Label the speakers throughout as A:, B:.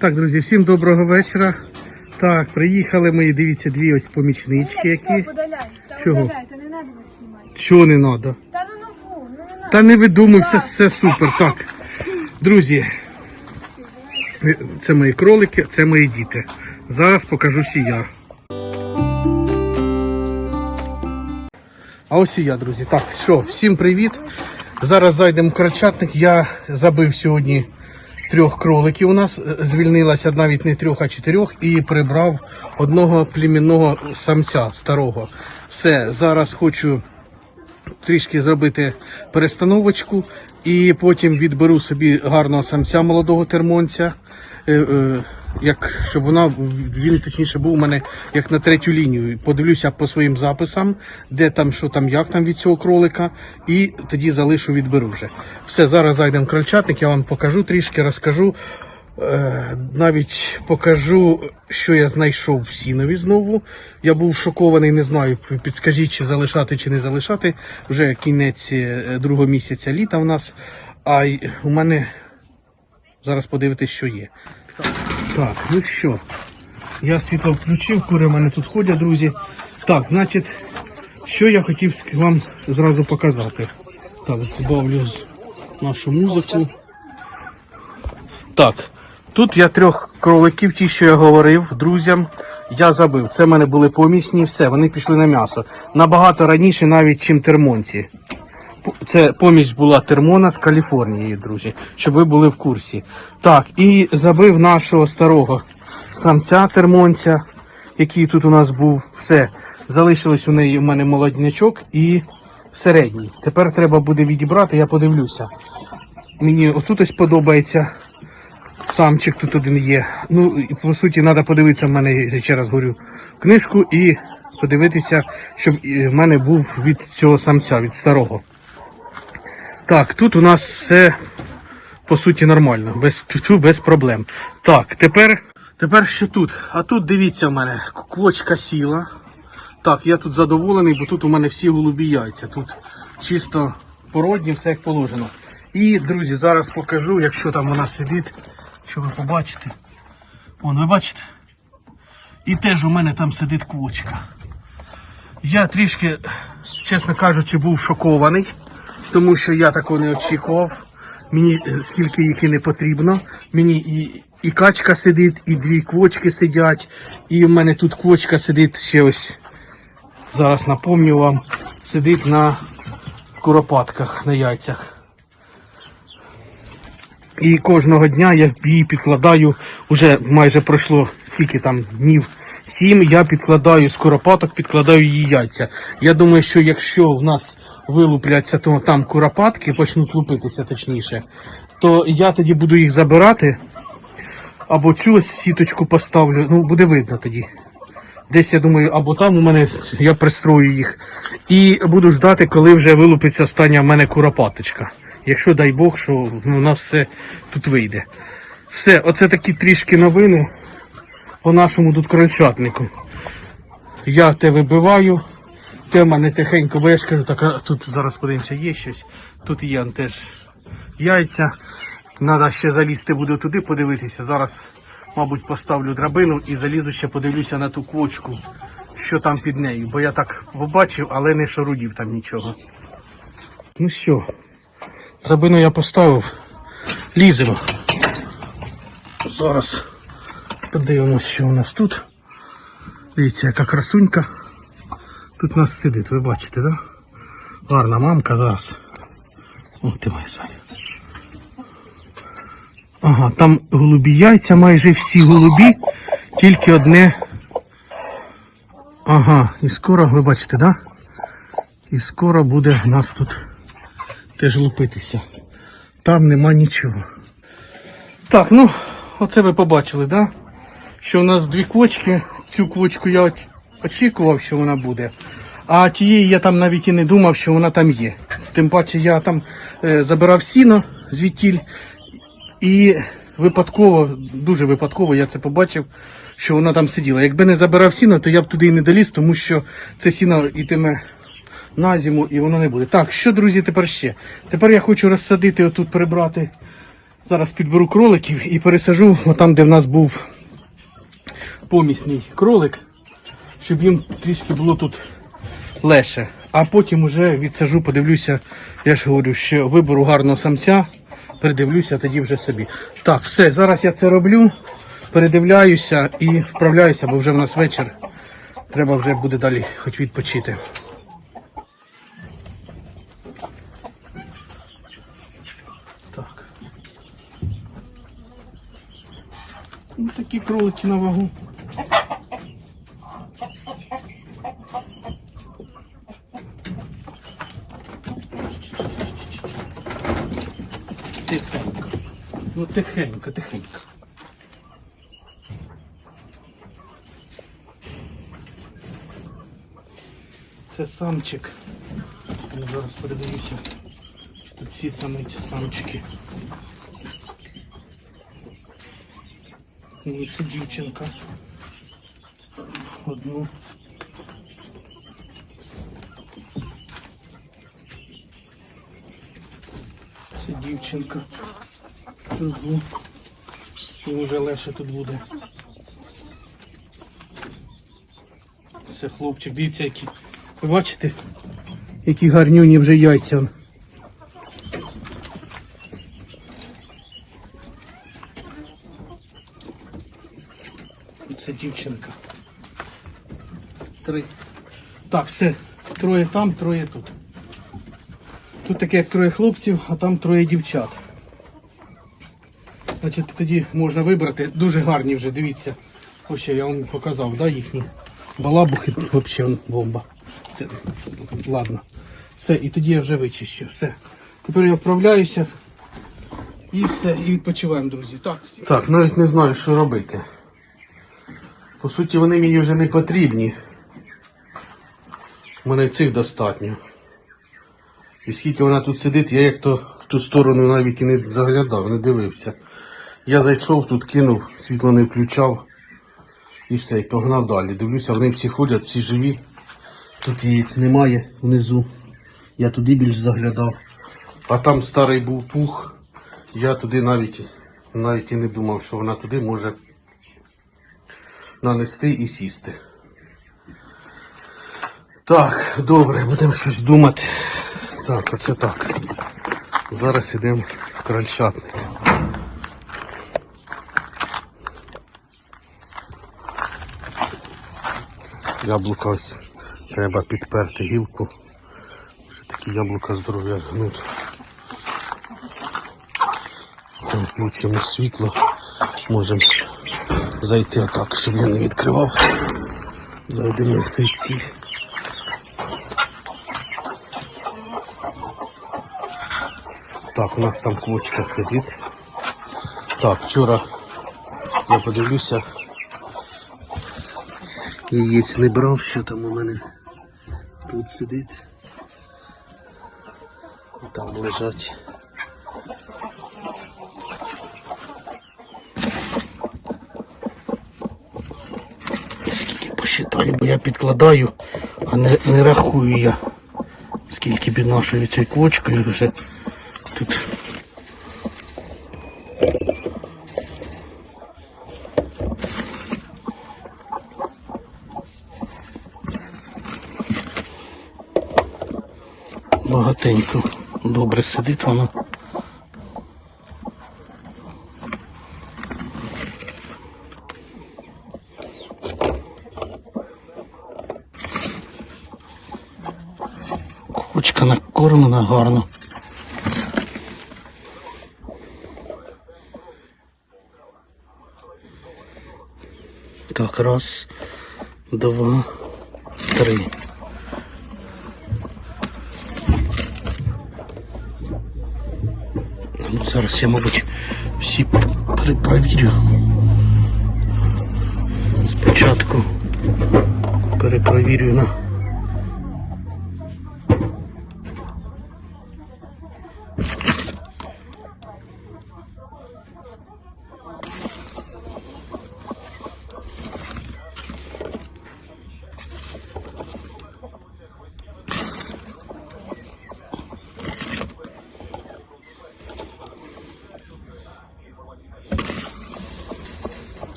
A: Так, друзі, всім доброго вечора. Так, приїхали ми, дивіться, дві ось помічнички, які.
B: Все, подаляй. Та
A: Чого?
B: удаляй, та не треба нас знімати.
A: Що не треба?
B: Та ну фу, ну не надо.
A: Та не видумуй, все, все супер. Так. Друзі, це мої кролики, це мої діти. Зараз покажу сія. А ось і я, друзі. Так, що, всім привіт. Зараз зайдемо в крольчатник. Я забив сьогодні трьох кроликів. У нас е, звільнилася навіть не трьох, а чотирьох, і прибрав одного племінного самця старого. Все, зараз хочу трішки зробити перестановочку і потім відберу собі гарного самця молодого термонця. Як щоб вона він точніше був у мене як на третю лінію. Подивлюся по своїм записам, де там, що там, як там від цього кролика, і тоді залишу, відберу вже. Все, зараз зайдемо в крольчатник, я вам покажу трішки, розкажу. Е, Навіть покажу, що я знайшов в сінові знову. Я був шокований, не знаю, підскажіть, чи залишати, чи не залишати. Вже кінець е, другого місяця літа в нас. А у мене зараз подивитись, що є. Так, ну що, я світло включив, кури в мене тут ходять, друзі. Так, значить, що я хотів вам зразу показати. Так, збавлю нашу музику. Так, тут я трьох кроликів, ті, що я говорив друзям, я забив. Це в мене були помісні, все, вони пішли на м'ясо. Набагато раніше навіть, чим термонці. Це помість була термона з Каліфорнії, друзі, щоб ви були в курсі. Так, і забив нашого старого самця термонця, який тут у нас був. Все. Залишилось у неї у мене молоднячок і середній. Тепер треба буде відібрати, я подивлюся. Мені отут ось подобається. Самчик тут один є. Ну, по суті, треба подивитися в мене, я ще раз говорю, книжку і подивитися, щоб в мене був від цього самця, від старого. Так, тут у нас все по суті нормально, без, без проблем. Так, тепер, тепер що тут? А тут дивіться в мене, квочка сіла. Так, я тут задоволений, бо тут у мене всі голубі яйця. Тут чисто породні, все як положено. І, друзі, зараз покажу, якщо там вона сидить, що ви побачите. Вон, ви бачите? І теж у мене там сидить квочка. Я трішки, чесно кажучи, був шокований, тому що я такого не очікував. Мені е, скільки їх і не потрібно. Мені і, і качка сидить, і дві квочки сидять. І в мене тут квочка сидить ще ось. Зараз напомню вам, сидить на куропатках, на яйцях. І кожного дня я її підкладаю, вже майже пройшло скільки там днів. Сім я підкладаю з куропаток, підкладаю її яйця. Я думаю, що якщо в нас вилупляться, то там куропатки почнуть лупитися точніше, то я тоді буду їх забирати. Або цю ось сіточку поставлю, ну буде видно тоді. Десь я думаю, або там у мене я пристрою їх. І буду ждати, коли вже вилупиться остання в мене куропаточка. Якщо дай Бог, що ну, у нас все тут вийде. Все, оце такі трішки новини по нашому тут крольчатнику. Я те вибиваю, те в мене тихенько, бо я ж кажу, так, тут зараз подивимося, є щось. Тут є теж яйця. Треба ще залізти буде туди, подивитися. Зараз, мабуть, поставлю драбину і залізу ще подивлюся на ту квочку, що там під нею. Бо я так побачив, але не шарудів там нічого. Ну що, драбину я поставив. Ліземо. Зараз подивимось, що у нас тут. Дивіться, яка красунька. Тут нас сидить, ви бачите? Да? Гарна мамка зараз. О, ти моя Саня. Ага, там голубі яйця, майже всі голубі, тільки одне. Ага, і скоро, ви бачите, да? І скоро буде нас тут теж лупитися. Там нема нічого. Так, ну, оце ви побачили, да? Що у нас дві квочки. Цю квочку я очікував, що вона буде. А тієї я там навіть і не думав, що вона там є. Тим паче я там е, забирав сіно звідтіль і випадково, дуже випадково я це побачив, що вона там сиділа. Якби не забирав сіно, то я б туди і не доліз, тому що це сіно йтиме на зиму і воно не буде. Так, що, друзі, тепер ще? Тепер я хочу розсадити отут прибрати Зараз підберу кроликів і пересажу отам, де в нас був помісний кролик, щоб їм трішки було тут легше. А потім уже відсажу, подивлюся, я ж говорю, що виберу гарного самця, передивлюся тоді вже собі. Так, все, зараз я це роблю, передивляюся і вправляюся, бо вже в нас вечір. Треба вже буде далі хоч відпочити. Так. Ну, такі кролики на вагу. Тихенько, тихенько. Це самчик. Я зараз передивлюся. Тут всі самиці самчики. Ні, це дівчинка. Одну. Це дівчинка. Другу. І вже легше тут буде. Це хлопчик, дивіться, які. Ви бачите? Які гарнюні вже яйця. Це дівчинка. Три. Так, все. Троє там, троє тут. Тут таке як троє хлопців, а там троє дівчат. Значить, тоді можна вибрати. Дуже гарні вже, дивіться. Ось я вам показав, да, їхні балабухи, взагалі бомба. Це, ладно. Все, і тоді я вже вичищу. Все. Тепер я вправляюся. І все, і відпочиваємо, друзі. Так, так, навіть не знаю, що робити. По суті, вони мені вже не потрібні. У мене цих достатньо. І скільки вона тут сидить, я як то в ту сторону навіть і не заглядав, не дивився. Я зайшов тут, кинув, світло не включав. І все, і погнав далі. Дивлюся, вони всі ходять, всі живі. Тут яєць немає внизу. Я туди більш заглядав. А там старий був пух. Я туди навіть, навіть і не думав, що вона туди може нанести і сісти. Так, добре, будемо щось думати. Так, оце так. Зараз йдемо в крольчатник. Яблука ось треба підперти гілку. Вже такі яблука здоров'я жгнуть. Там включимо світло. Можемо зайти отак, щоб я не відкривав. Зайдемо в крильці. Так, у нас там квочка сидить. Так, вчора я подивлюся. Яєць не брав, що там у мене тут сидить. Там лежать. Скільки посчитаю, бо я підкладаю, а не, не рахую я. Скільки під нашою цією квочкою вже Багатенько. Добре сидить воно. Кучка накормлена гарно. Так, раз, два, три. Зараз я, мабуть, всі перепровірю. Спочатку перепровірю на.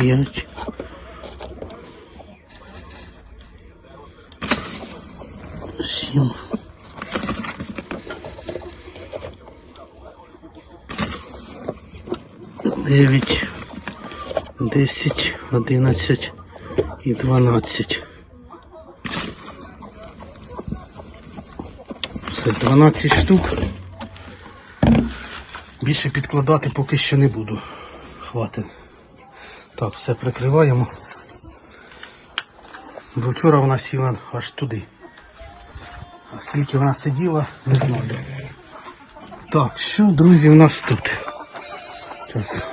A: П'ять. Сім. Дев'ять. Десять, одинадцять і дванадцять. Все, 12 штук. Більше підкладати поки що не буду. Хватить. Так, все прикриваємо. Бо вчора вона сіла аж туди. А скільки вона сиділа, не знаю. Так, що, друзі, у нас тут? Зараз,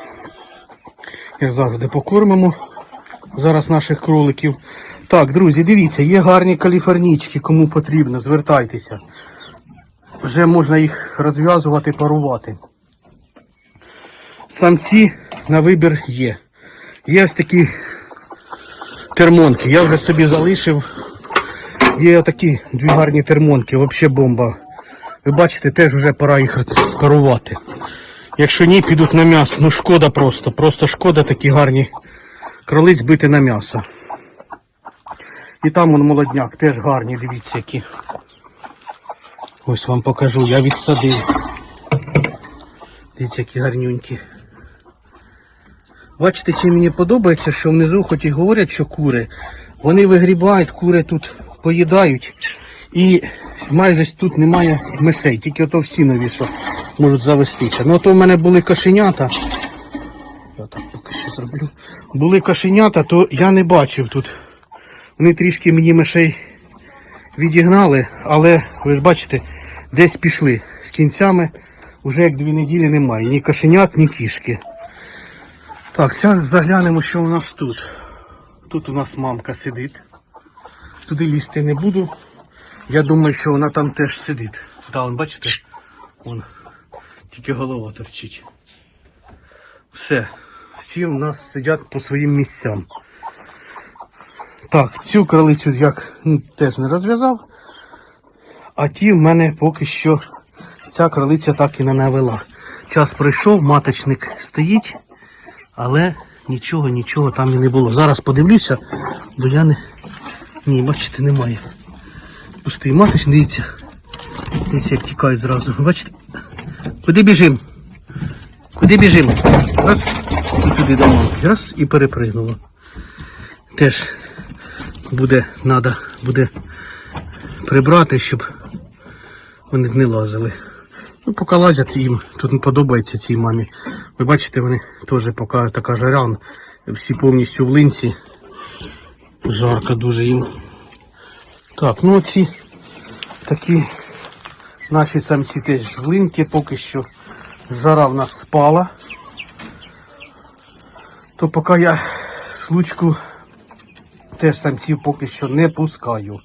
A: як завжди, покормимо зараз наших кроликів. Так, друзі, дивіться, є гарні каліфорнійчики, кому потрібно, звертайтеся. Вже можна їх розв'язувати, парувати. Самці на вибір є. Є ось такі термонки. Я вже собі залишив. Є такі дві гарні термонки, взагалі бомба. Ви бачите, теж вже пора їх парувати. Якщо ні, підуть на м'ясо. Ну шкода просто. Просто шкода такі гарні кролиць бити на м'ясо. І там он молодняк, теж гарні, дивіться які. Ось вам покажу, я відсадив. Дивіться, які гарнюнькі. Бачите, чим мені подобається, що внизу хоч і говорять, що кури, вони вигрібають, кури тут поїдають. І майже тут немає мишей, тільки ото всі нові, що можуть завестися. Ну ото в мене були кошенята. Я так поки що зроблю. Були кошенята, то я не бачив тут. Вони трішки мені мишей відігнали, але ви ж бачите, десь пішли з кінцями. Уже як дві неділі немає. Ні кошенят, ні кішки. Так, зараз заглянемо, що у нас тут. Тут у нас мамка сидить. Туди лізти не буду. Я думаю, що вона там теж сидить. Та, вон, бачите? Вон. Тільки голова торчить. Все. Всі у нас сидять по своїм місцям. Так, цю кролицю я ну, теж не розв'язав. А ті в мене поки що ця кролиця так і не навела. Час пройшов, маточник стоїть, але нічого, нічого там і не було. Зараз подивлюся, бо я не. Ні, бачите, немає. Пустий маточник, дивіться. Дивіться, як тікають зразу. Бачите? Куди біжим? Куди біжим? Раз і туди мамки. Раз і перепригнуло. Теж буде треба буде прибрати, щоб вони не лазили. Ну, поки лазять їм, тут не подобається цій мамі. Ви бачите, вони теж поки така жарян, всі повністю в линці. Жарко дуже їм. Так, ну ці такі наші самці теж в линці, поки що жара в нас спала. То поки я случку теж самців поки що не пускаю.